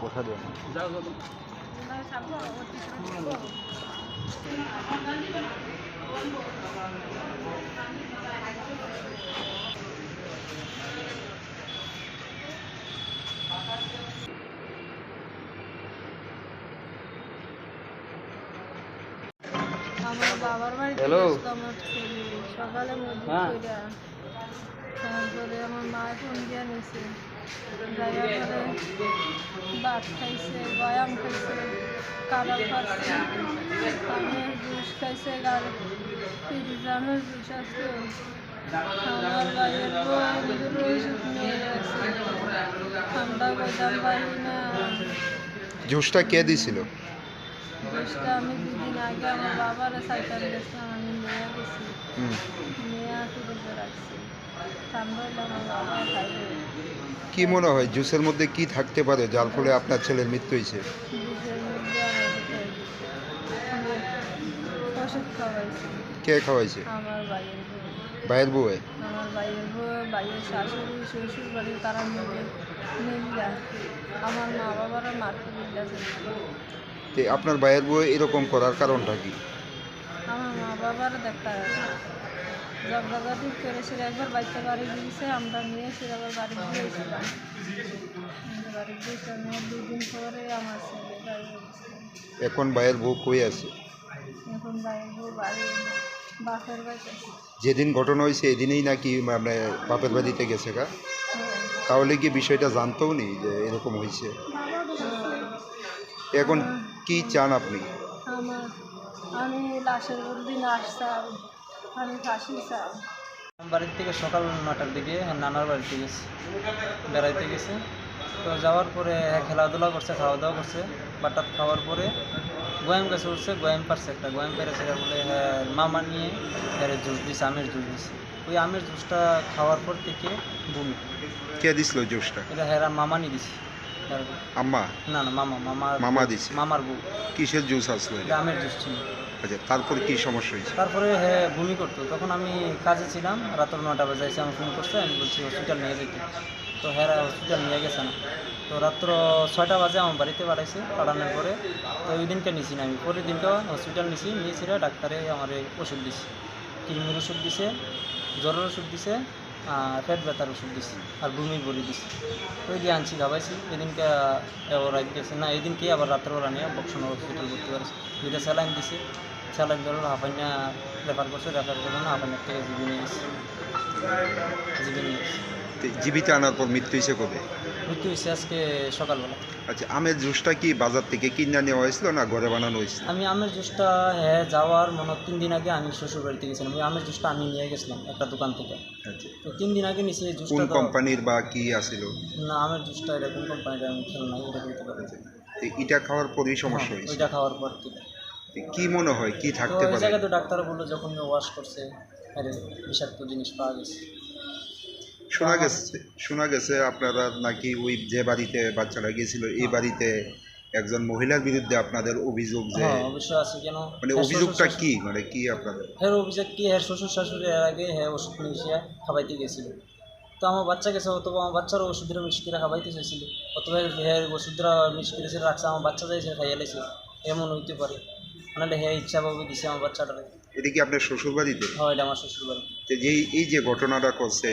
বসা দেন আমার বাবার বাড়িতে Hello? গেছিল আমার ছেলে। সকালে মধ্যে হ্যাঁ। তারপরে আমার মা ফোন দিয়ে নিছে ভাত খাইছে, বয়াম খাইছে, কাবাব খাইছে আমের জুস খাইছে আর ফিরিজামের জুস আছে। আমার বাইরের ঠান্ডা গোদাম বাড়ি না। জুসটা কে দিছিল? আমি দুদিন আগে আমার বাবার সাইকেল গেছিলাম আমি নিয়ে গেছি। নিয়ে ফ্রিজে রাখছি। কি মনে হয় জুসের মধ্যে কি থাকতে পারে যার ফলে আপনার ছেলের মৃত্যু হয়েছে? কে খাওয়াইছে? ভাইয়ের বউয়ে আমার মা বাবারা মারতে তে আপনার ভাইয়ের বউ এরকম করার কারণটা কি? আমার মা বাবার দেখা একবার বাড়িতে বাড়ি দিয়েছে আমরা নিয়েছি আবার বাড়ি দিয়েছিলাম বাড়ি দুদিন পরে আমার ছেলে বাড়ি এখন ভাইয়ের বউ কই আছে? এখন বউ বাড়ি বাপের বাড়িতে যেদিন ঘটনা হয়েছে এদিনেই নাকি মানে বাপের বাড়িতে গেছে গা? তাহলে কি বিষয়টা জানতেও নেই যে এরকম হয়েছে? এখন কি চান আপনি? আমার আমি লাশের দিন আসতাম আমি ফাঁসি চাই। বাড়ির থেকে সকাল নটার দিকে হ্যাঁ নানার বাড়িতে গেছে বেড়াইতে গেছে। তো যাওয়ার পরে খেলাধুলা করছে খাওয়া দাওয়া করছে। বাটাত খাওয়ার পরে গোয়াম গাছে উঠছে গোয়াম পারছে একটা গোয়াম পেরেছে বলে হ্যাঁ মামা নিয়ে হ্যাঁ জুস দিছে আমের জুস দিছে। ওই আমের জুসটা খাওয়ার পর থেকে বমি। কে দিছিল জুসটা? এটা হ্যাঁ মামা নিয়ে দিছে। আম্মা? না না মামা মামার মামা দিছে। মামার বউ। কিসের জুস আসলো? আমের জুস ছিল। আচ্ছা তারপর কি সমস্যা হয়েছে? তারপরে হ্যাঁ বমি করতো। তখন আমি কাজে ছিলাম রাতের নটা বাজে এসে আমার ফোন করছে আমি বলছি হসপিটাল নিয়ে যেতে। তো হ্যাঁ হসপিটাল নিয়ে গেছে না। তো রাত্র ছয়টা বাজে আমার বাড়িতে পাঠাইছে পাঠানোর পরে তো ওই দিনকে নিছি না আমি। পরের দিনকে হসপিটাল নিছি নিয়েছিল ডাক্তারে আমার ওষুধ দিছে। কিডনির ওষুধ দিছে জ্বরের ওষুধ দিছে পেট ব্যথার ওষুধ দিছি আর বমি ভরে দিছি। ওই দিয়ে আনছি খাবাইছি এদিনকে ওরা গেছে। না এদিনকে আবার রাত্রেবেলা নিয়ে বক্সন হসপিটাল ভর্তি করেছে। দুইটা স্যালাইন দিছি। স্যালাইন ধরো হাফাইনা রেফার করছে রেফার করল না হাফাইনার থেকে জিবি নিয়ে গেছে জিবি নিয়ে গেছে জীবিত আনার পর মৃত্যু হয়েছে কবে? মৃত্যু হয়েছে আজকে সকালবেলা। আচ্ছা আমের জুসটা কি বাজার থেকে কিনে নেওয়া হয়েছিল না ঘরে বানানো হয়েছিল? আমি আমের জুসটা হ্যাঁ যাওয়ার মনে তিন দিন আগে আমি শ্বশুর বাড়িতে গেছিলাম। ওই আমের জুসটা আমি নিয়ে গেছিলাম একটা দোকান থেকে। আচ্ছা। তো তিন দিন আগে নিচে এই কোন জুসটা কোম্পানির বা কি আসিল না আমের জুসটা এটা কোন কোম্পানিটা আমি খেয়াল নাই এটা বলতে পারব। না। এটা খাওয়ার পরই সমস্যা হ্যাঁ, হয়েছে? ওইটা খাওয়ার পর থেকে। কি মনে হয় কি থাকতে পারে? জায়গায় তো ডাক্তার বলল যখন ওয়াশ করছে আরে বিষাক্ত জিনিস পাওয়া গেছে। শোনা গেছে শোনা গেছে আপনারা নাকি ওই যে বাড়িতে বাচ্চারা গিয়েছিল এই বাড়িতে একজন মহিলার বিরুদ্ধে আপনাদের অভিযোগ যে হ্যাঁ অবশ্যই আছে কেন? মানে হ্যাঁ, অভিযোগটা কি? মানে কি আপনাদের? হ্যাঁ অভিযোগ কি? হ্যাঁ শ্বশুর শাশুড়ি এর আগে হ্যাঁ ওষুধ মিশিয়ে খাবাইতে গেছিল। তো আমার বাচ্চা গেছে অথবা আমার বাচ্চারও ওষুধের মিক্স করে খাবাইতে চাইছিল। অথবা হ্যাঁ ওষুধরা মিক্স করে সেটা রাখছে আমার বাচ্চা যাইছে খাইয়া লাইছে এমন হইতে পারে। মানে হ্যাঁ ইচ্ছাভাবে দিছে আমার বাচ্চাটারে। এটা কি আপনার শ্বশুর বাড়িতে হয় এটা আমার শ্বশুর বাড়ি যে এই যে ঘটনাটা করছে